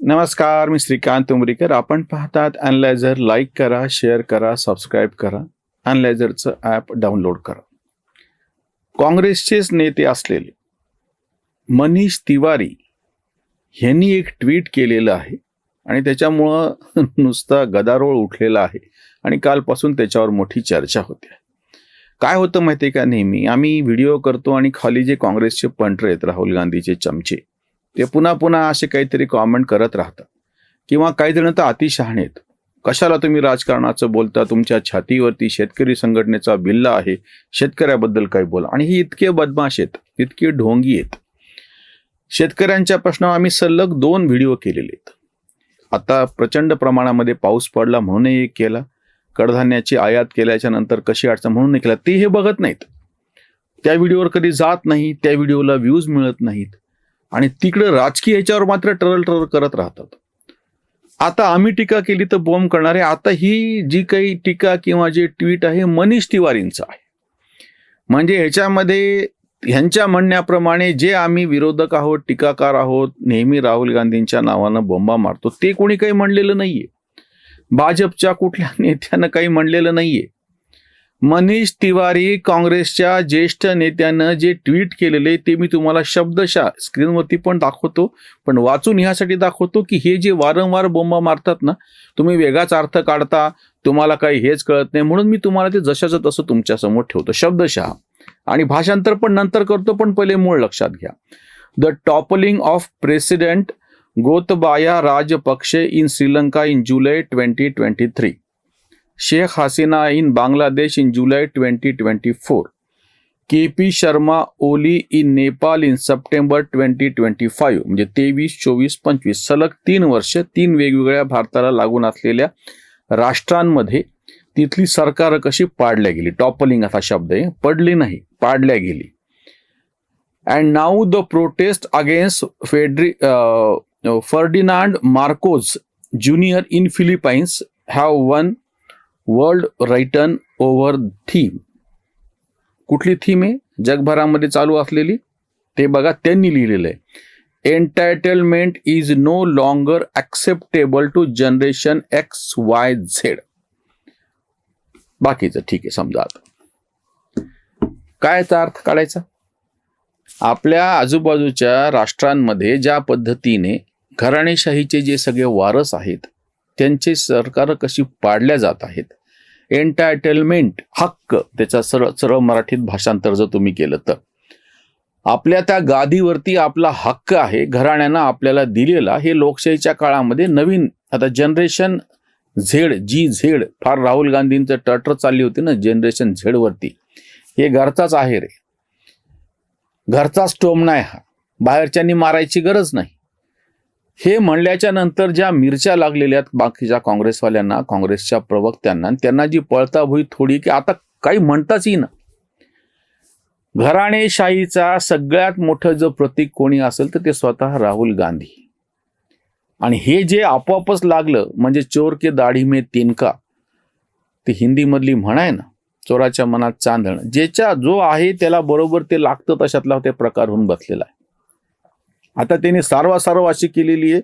नमस्कार मी श्रीकांत उमरीकर. आपण पाहतात अनलायझर लाईक करा शेअर करा सबस्क्राईब करा. अनलायझरचं ॲप डाउनलोड करा. काँग्रेसचेच नेते असलेले मनीष तिवारी यांनी एक ट्विट केलेलं आहे आणि त्याच्यामुळं नुसता गदारोळ उठलेला आहे आणि कालपासून त्याच्यावर मोठी चर्चा होते. काय होतं माहिती आहे का नेहमी? आम्ही व्हिडिओ करतो आणि खाली जे काँग्रेसचे पंटर आहेत राहुल गांधीचे चमचे ते पुन्हा पुन्हा असे काहीतरी कॉमेंट करत राहतात. किंवा काही जण तर अतिशहाणे आहेत. कशाला तुम्ही राजकारणाचं बोलता? तुमच्या छातीवरती शेतकरी संघटनेचा बिल्ला आहे. शेतकऱ्याबद्दल काही बोला. आणि ही इतके बदमाश आहेत. इतके ढोंगी आहेत. शेतकऱ्यांच्या प्रश्नावर आम्ही सलग दोन व्हिडिओ केलेले आहेत. आता प्रचंड प्रमाणामध्ये पाऊस पडला म्हणूनही एक केला. कडधान्याची आयात केल्याच्यानंतर कशी अडचण म्हणून केला. ते हे बघत नाहीत. त्या व्हिडिओवर कधी जात नाही. त्या व्हिडिओला व्ह्यूज मिळत नाहीत. आणि तिकडं राजकीय ह्याच्यावर मात्र टरल टरल करत राहतात. आता आम्ही टीका केली तर बॉम्ब करणारे आता ही जी काही टीका किंवा जे ट्विट आहे मनीष तिवारींचं आहे. म्हणजे ह्याच्यामध्ये ह्यांच्या म्हणण्याप्रमाणे जे आम्ही विरोधक आहोत टीकाकार आहोत नेहमी राहुल गांधींच्या नावानं बोंबा मारतो ते कोणी काही म्हणलेलं नाहीये. भाजपच्या कुठल्या नेत्यानं काही म्हणलेलं नाहीये. मनीष तिवारी काँग्रेसच्या ज्येष्ठ नेत्यानं जे ट्विट केलेले ते मी तुम्हाला शब्दशः स्क्रीनवरती पण दाखवतो. पण वाचून ह्यासाठी दाखवतो की हे जे वारंवार बोंबा मारतात ना तुम्ही वेगळाच अर्थ काढता तुम्हाला काही हेच कळत नाही. म्हणून मी तुम्हाला ते जशाचं तसं तुमच्यासमोर ठेवतो. शब्दशः. आणि भाषांतर पण नंतर करतो पण पहिले मूळ लक्षात घ्या. The toppling of president Gotabaya Rajapaksa in Sri Lanka in July twenty twenty three Sheikh Hasina in Bangladesh in July twenty twenty four. K P Sharma Oli in Nepal in September twenty twenty five म्हणजे तेवीस चोवीस पंचवीस सलग तीन वर्ष तीन वेगवेगळ्या भारताला लागून असलेल्या राष्ट्रांमध्ये तिथली सरकार कशी पाडल्या गेली? टॉपलिंग असा शब्द आहे. पडली नाही पाडल्या गेली. And now the protest against Federi Ferdinand Marcos Junior in Philippines have one world written over theme. कुठली थीम आहे? जगभरामध्ये चालू असलेली. ते बघा त्यांनी लिहिलेलं आहे. Entitlement is no longer acceptable to generation X Y Z बाकीचं ठीक आहे समजा आता. काय याचा अर्थ काढायचा? आपल्या आजूबाजूच्या राष्ट्रांमध्ये ज्या पद्धतीने घराणेशाहीचे जे सगळे वारस आहेत त्यांचे सरकार कशी पाडल्या जात आहेत? एन्टायटलमेंट हक्क त्याचा सरळ सरळ मराठीत भाषांतर जर तुम्ही केलं तर. आपल्या त्या गादीवरती आपला हक्क आहे घराण्यानं आपल्याला दिलेला हे लोकशाहीच्या काळामध्ये नवीन आता जनरेशन झेड जी झेड फार राहुल गांधींचं टटर चालली होती ना जनरेशन झेडवरती हे घरचाच आहे रे. घरचाच टोमणा आहे हा. बाहेरच्यांनी मारायची गरज नाही. हे म्हणल्याच्या नंतर ज्या मिरच्या लागलेल्या आहेत बाकीच्या काँग्रेसवाल्यांना काँग्रेसच्या प्रवक्त्यांना त्यांना जी पळताभुई थोडी की आता काही म्हणताच ना घराणेशाहीचा सगळ्यात मोठं जो प्रतीक कोणी असेल तर ते स्वतः राहुल गांधी. आणि हे जे आपोआपच लागलं म्हणजे चोर के दाढी मे तिनका ती हिंदीमधली म्हण आहे ना चोराच्या मनात चांदण ज्याच्या जो आहे त्याला बरोबर ते लागतं तशातला ते प्रकार होऊन बसलेला आहे. आता त्यांनी सारवा अशी केलेली आहे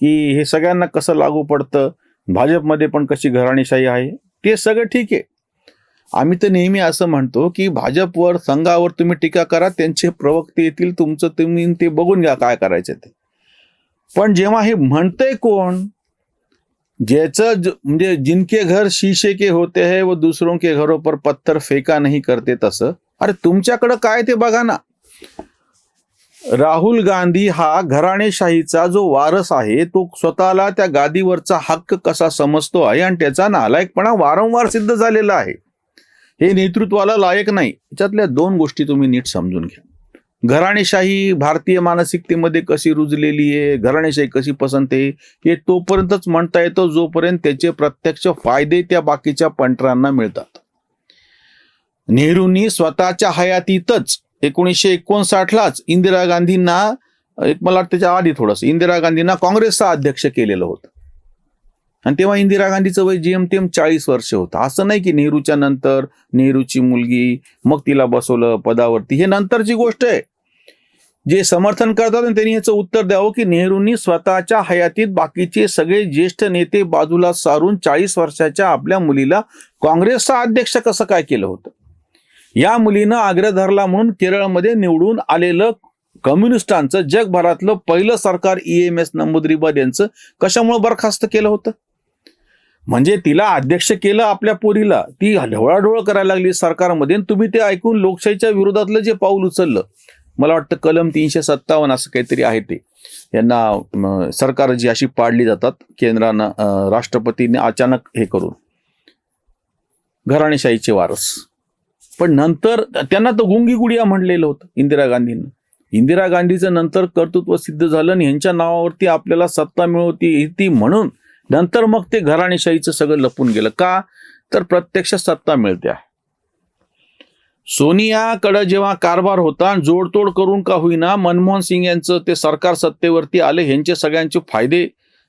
की हे सगळ्यांना कसं लागू पडतं? भाजपमध्ये पण कशी घराणेशाही आहे? ते सगळं ठीक आहे. आम्ही तर नेहमी असं म्हणतो की भाजपवर संघावर तुम्ही टीका करा त्यांचे प्रवक्ते येतील तुमचं तुम्ही ते बघून घ्या काय करायचं ते. पण जेव्हा हे म्हणतंय कोण ज्याचं म्हणजे जिनके घर शीशे के होते है व दुसरों के घरों पर पत्थर फेका नाही करते तसं अरे तुमच्याकडं काय ते बघा ना. राहुल गांधी हा घराणेशाहीचा जो वारस आहे तो स्वतःला त्या गादीवरचा हक्क कसा समजतो आहे आणि त्याचा नालायकपणा वारंवार सिद्ध झालेला आहे हे नेतृत्वाला लायक नाही. याच्यातल्या दोन गोष्टी तुम्ही नीट समजून घ्या. घराणेशाही भारतीय मानसिकतेमध्ये कशी रुजलेली आहे घराणेशाही कशी पसंत आहे हे तोपर्यंतच म्हणता येतो जोपर्यंत त्याचे प्रत्यक्ष फायदे त्या बाकीच्या पंटरांना मिळतात. नेहरूंनी स्वतःच्या हयातीतच एकोणीसशे एकोणसाठलाच इंदिरा गांधींना एक मला वाटतं त्याच्या आधी थोडंसं इंदिरा गांधींना काँग्रेसचा अध्यक्ष केलेलं होतं. आणि तेव्हा इंदिरा गांधीचं वय जेमतेम चाळीस वर्ष होतं. असं नाही की नेहरूच्या नंतर नेहरूची मुलगी मग तिला बसवलं पदावरती. हे नंतरची गोष्ट आहे. जे समर्थन करतात आणि त्यांनी ह्याचं उत्तर द्यावं की नेहरूंनी स्वतःच्या हयातीत बाकीचे सगळे ज्येष्ठ नेते बाजूला सारून चाळीस वर्षाच्या आपल्या मुलीला काँग्रेसचा अध्यक्ष कसं काय केलं होतं? या मुलीनं आग्रह धरला म्हणून केरळमध्ये निवडून आलेलं कम्युनिस्टांचं जगभरातलं पहिलं सरकार ई एम एस नंबुद्रीबाद यांचं कशामुळे बरखास्त केलं होतं? म्हणजे तिला अध्यक्ष केलं आपल्या पोरीला. ती ढवळाढवळ करायला लागली सरकारमध्ये तुम्ही ते ऐकून लोकशाहीच्या विरोधातलं जे पाऊल उचललं मला वाटतं कलम तीनशे सत्तावन्न असं काहीतरी आहे ते. यांना सरकार जी अशी पाडली जातात केंद्रानं राष्ट्रपतीने अचानक हे करून. घराणेशाहीचे वारस. पण नंतर त्यांना तर गुंगी गुडिया म्हणलेलं होतं इंदिरा गांधींना. इंदिरा गांधीचं नंतर कर्तृत्व सिद्ध झालं आणि यांच्या नावावरती आपल्याला सत्ता मिळवती ती म्हणून नंतर मग ते घराणेशाहीचं सगळं लपून गेलं. का? तर प्रत्यक्ष सत्ता मिळते आहे सोनियाकडं जेव्हा कारभार होता जोडतोड करून का होईना मनमोहन सिंग यांचं ते सरकार सत्तेवरती आले ह्यांचे सगळ्यांचे फायदे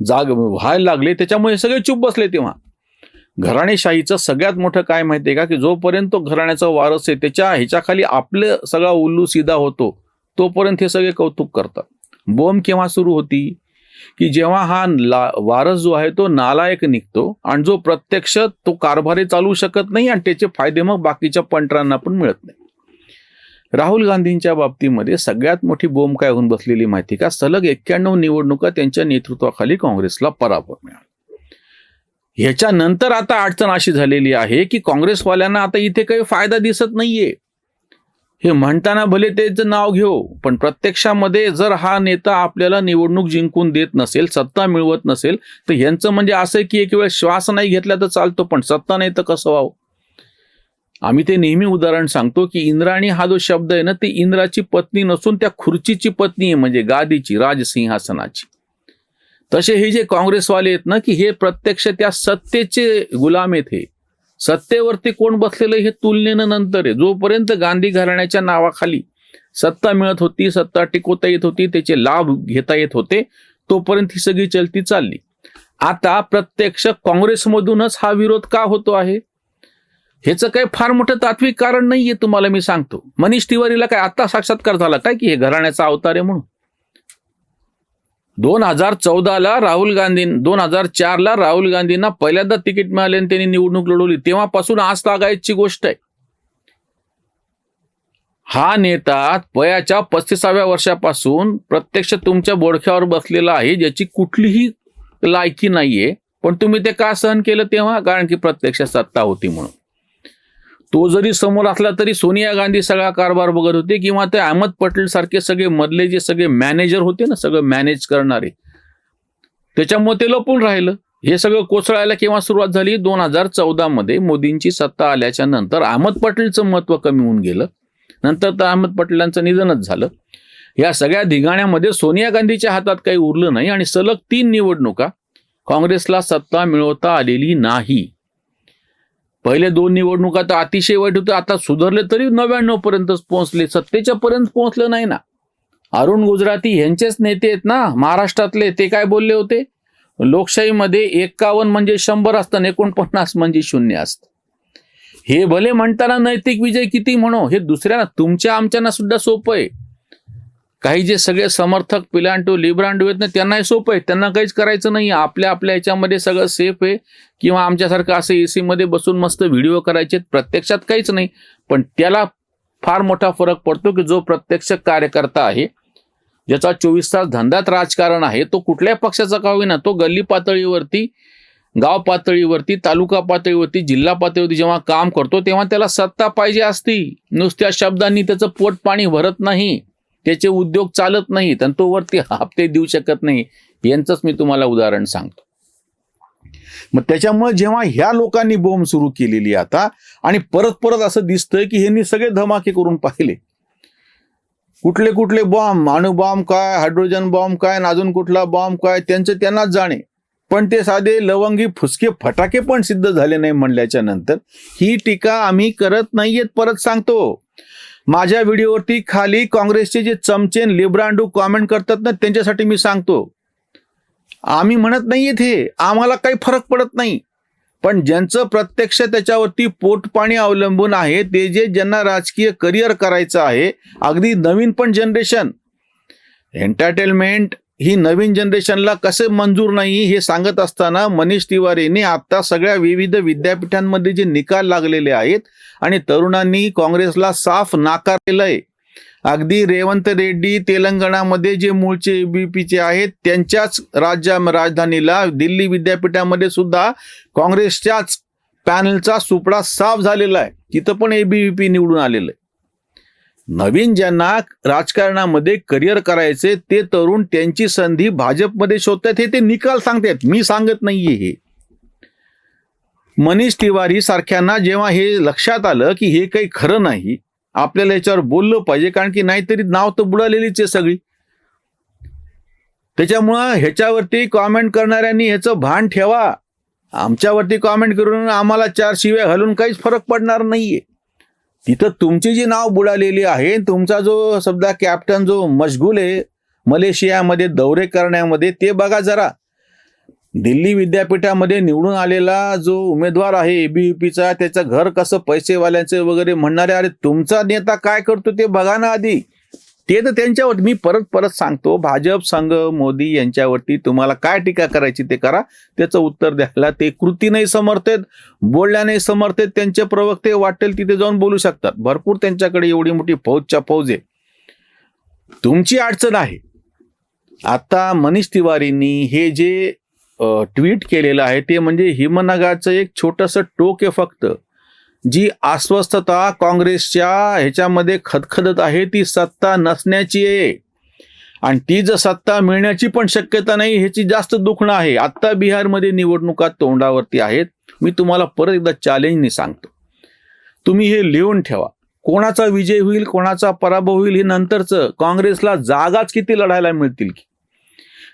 जाग व्हायला लागले. त्याच्यामुळे सगळे चुप बसले तेव्हा. घराणेशाहीचं सगळ्यात मोठं काय माहितीये का? की जोपर्यंत तो घराण्याचा वारस आहे त्याच्या ह्याच्याखाली आपलं सगळा उल्लू सिधा होतो तोपर्यंत हे सगळे कौतुक करतात. बोंब केव्हा सुरू होती? की जेव्हा हा ला वारस जो आहे तो नालायक निघतो आणि जो प्रत्यक्ष तो कारभारी चालू शकत नाही आणि त्याचे फायदे मग बाकीच्या पंटरांना पण मिळत नाही. राहुल गांधींच्या बाबतीमध्ये सगळ्यात मोठी बोंब काय होऊन बसलेली माहिती का? सलग एक्क्याण्णव निवडणुका त्यांच्या नेतृत्वाखाली काँग्रेसला पराभव मिळाला. ह्याच्यानंतर आता अडचण अशी झालेली आहे की काँग्रेसवाल्यांना आता इथे काही फायदा दिसत नाहीये. हे म्हणताना भले त्याचं नाव घेऊ पण प्रत्यक्षामध्ये जर हा नेता आपल्याला निवडणूक जिंकून देत नसेल सत्ता मिळवत नसेल तर ह्यांचं म्हणजे असं की एक वेळ श्वास नाही घेतला तर चालतो पण सत्ता नाही तर कसं व्हावं? आम्ही ते नेहमी उदाहरण सांगतो की इंद्राणी हा जो शब्द आहे ना ती इंद्राची पत्नी नसून त्या खुर्चीची पत्नी आहे म्हणजे गादीची राजसिंहासनाची. तसे हे जे काँग्रेसवाले आहेत ना की हे प्रत्यक्ष त्या सत्तेचे गुलाम आहेत हे. सत्तेवरती कोण बसलेलं हे तुलनेनं नंतर आहे. जोपर्यंत गांधी घराण्याच्या नावाखाली सत्ता मिळत होती सत्ता टिकवता येत होती त्याचे लाभ घेता येत होते तोपर्यंत ही सगळी चलती चालली. आता प्रत्यक्ष काँग्रेसमधूनच हा विरोध का होतो आहे? ह्याचं काही फार मोठं तात्विक कारण नाहीये तुम्हाला मी सांगतो. मनीष तिवारीला काय आता साक्षात्कार झाला काय की हे घराण्याचा अवतार आहे म्हणून? दोन हजार चौदाला राहुल गांधी दोन हजार चारला राहुल गांधींना पहिल्यांदा तिकीट मिळाले आणि त्यांनी निवडणूक लढवली. तेव्हापासून आज तागायतची गोष्ट आहे. हा नेता वयाच्या पस्तीसाव्या वर्षापासून प्रत्यक्ष तुमच्या बोडख्यावर बसलेला आहे ज्याची कुठलीही लायकी नाहीये. पण तुम्ही ते का सहन केलं तेव्हा? कारण की प्रत्यक्ष सत्ता होती म्हणून. तो जरी समोर असला तरी सोनिया गांधी सगळा कारभार बघत होते किंवा ते अहमद पटेल सारखे सगळे मधले जे सगळे मॅनेजर होते ना सगळं मॅनेज करणारे. त्याच्यामुळे ते लपून राहिलं. हे सगळं कोसळायला केव्हा सुरुवात झाली? दोन हजार चौदा मध्ये मोदींची सत्ता आल्याच्यानंतर अहमद पटेलचं महत्त्व कमी होऊन गेलं. नंतर तर अहमद पटेलांचं निधनच झालं. या सगळ्या धिगाण्यामध्ये सोनिया गांधीच्या हातात काही उरलं नाही आणि सलग तीन निवडणुका काँग्रेसला सत्ता मिळवता आलेली नाही. पहिले दोन निवडणुका तर अतिशय वाईट होते आता सुधारले तरी नव्याण्णव पर्यंतच पोहोचले सत्तेच्या पर्यंत पोहोचलं नाही ना. अरुण गुजराती यांचेच नेते आहेत ना महाराष्ट्रातले ते काय बोलले होते? लोकशाहीमध्ये एकावन्न म्हणजे शंभर असतं आणि एकोणपन्नास म्हणजे शून्य असतं. हे भले म्हणताना नैतिक विजय किती म्हणो हे दुसऱ्यांना तुमच्या आमच्यांना सुद्धा सोपं आहे. काही जे सगळे समर्थक पिलांटो लिब्रांडो आहेत ना त्यांनाही सोपं आहे. त्यांना काहीच करायचं नाही. आपल्या आपल्या ह्याच्यामध्ये सगळं सेफ आहे. किंवा आमच्यासारखं असं ए सीमध्ये बसून मस्त व्हिडिओ करायचे प्रत्यक्षात काहीच नाही. पण त्याला फार मोठा फरक पडतो की जो प्रत्यक्ष कार्यकर्ता आहे ज्याचा चोवीस तास धंद्यात राजकारण आहे तो कुठल्याही पक्षाचा का होईना तो गल्ली पातळीवरती गाव पातळीवरती तालुका पातळीवरती जिल्हा पातळीवरती जेव्हा काम करतो तेव्हा त्याला सत्ता पाहिजे असती. नुसत्या शब्दांनी त्याचं पोट पाणी भरत नाही. त्याचे उद्योग चालत नाहीत आणि तो वरती हप्ते देऊ शकत नाही यांचंच मी तुम्हाला उदाहरण सांगतो. मग त्याच्यामुळे जेव्हा ह्या लोकांनी बोंब सुरू केलेली आता आणि परत परत असं दिसतंय की ह्यांनी सगळे धमाके करून पाहिले. कुठले कुठले बॉम्ब अणुबॉम्ब काय हायड्रोजन बॉम्ब काय अजून कुठला बॉम्ब काय त्यांचं त्यांनाच जाणे. पण ते साधे लवंगी फुसके फटाके पण सिद्ध झाले नाही म्हणल्याच्या नंतर ही टीका आम्ही करत नाहीयेत परत सांगतो. माझ्या व्हिडिओवरती खाली काँग्रेसचे जे चमचेन लिब्रांडू कॉमेंट करतात ना त्यांच्यासाठी मी सांगतो. आम्ही म्हणत नाहीये हे आम्हाला काही फरक पडत नाही. पण ज्यांचं प्रत्यक्ष त्याच्यावरती पोटपाणी अवलंबून आहे ते जे ज्यांना राजकीय करिअर करायचं आहे अगदी नवीन पण जनरेशन एंटरटेनमेंट ही नवीन जनरेशनला कसे मंजूर नाही हे सांगत असताना मनीष तिवारीने आता सगळ्या विविध विद्यापीठांमध्ये जे निकाल लागलेले आहेत आणि तरुणांनी काँग्रेसला साफ नाकारलेलं आहे. अगदी रेवंत रेड्डी तेलंगणामध्ये जे मूळचे एबीपीचे आहेत त्यांच्याच राज्या राजधानीला दिल्ली विद्यापीठामध्ये सुद्धा काँग्रेसच्याच पॅनलचा सुपडा साफ झालेला आहे. तिथं पण एबीव्हीपी निवडून आलेलं आहे. नवीन ज्यांना राजकारणामध्ये करिअर करायचे ते तरुण त्यांची संधी भाजपमध्ये शोधतात हे ते निकाल सांगतात मी सांगत नाहीये हे. मनीष तिवारी सारख्यांना जेव्हा हे लक्षात आलं की हे काही खरं नाही आपल्याला याच्यावर बोललं पाहिजे कारण की नाहीतरी नाव तर बुडालेलीच आहे सगळी. त्याच्यामुळं ह्याच्यावरती कॉमेंट करणाऱ्यांनी ह्याचं भान ठेवा. आमच्यावरती कॉमेंट करून आम्हाला चार शिव्या घालून काहीच फरक पडणार नाहीये. तिथं तुमची जी नाव बुडालेली आहे तुमचा जो समजा कॅप्टन जो मशगुल आहे मलेशियामध्ये दौरे करण्यामध्ये ते बघा जरा. दिल्ली विद्यापीठामध्ये निवडून आलेला जो उमेदवार आहे एबीव्हीपीचा त्याचं घर कसं पैसेवाल्यांचे वगैरे म्हणणारे अरे तुमचा नेता काय करतो ते बघा ना आधी. ते तर त्यांच्यावर मी परत परत सांगतो. भाजप संघ मोदी यांच्यावरती तुम्हाला काय टीका करायची ते करा. त्याचं उत्तर द्यायला ते कृतीने नाही आहेत बोलण्याने समर्थेत त्यांचे प्रवक्ते वाटेल तिथे जाऊन बोलू शकतात. भरपूर त्यांच्याकडे एवढी मोठी फौजच्या फौज. आहे तुमची अडचण आहे. आता मनीष तिवारींनी हे जे ट्विट केलेलं आहे ते म्हणजे हिमनगाचं एक छोटंसं टोक आहे फक्त. जी अस्वस्थता काँग्रेसच्या ह्याच्यामध्ये खदखदत आहे ती सत्ता नसण्याची आहे. आणि ती जर सत्ता मिळण्याची पण शक्यता नाही ह्याची जास्त दुखणं आहे. आत्ता बिहारमध्ये निवडणुका तोंडावरती आहेत. मी तुम्हाला परत एकदा चॅलेंजने सांगतो. तुम्ही हे लिहून ठेवा. कोणाचा विजय होईल कोणाचा पराभव होईल हे नंतरचं काँग्रेसला जागाच किती लढायला मिळतील की?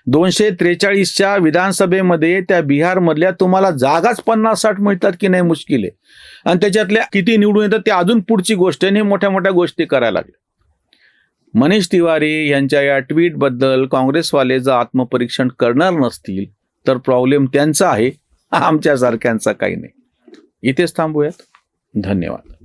दोनशे त्रेचाळीसच्या विधानसभेमध्ये त्या बिहारमधल्या तुम्हाला जागाच पन्नास साठ मिळतात की नाही मुश्किल? आहे आणि त्याच्यातल्या किती निवडून येतात ते अजून पुढची गोष्ट आहे. आणि मोठ्या मोठ्या गोष्टी करायला लागल्या. मनीष तिवारी यांच्या या ट्विटबद्दल काँग्रेसवाले जर आत्मपरीक्षण करणार नसतील तर प्रॉब्लेम त्यांचा आहे. आमच्यासारख्यांचा काही नाही. इथेच थांबूयात. धन्यवाद.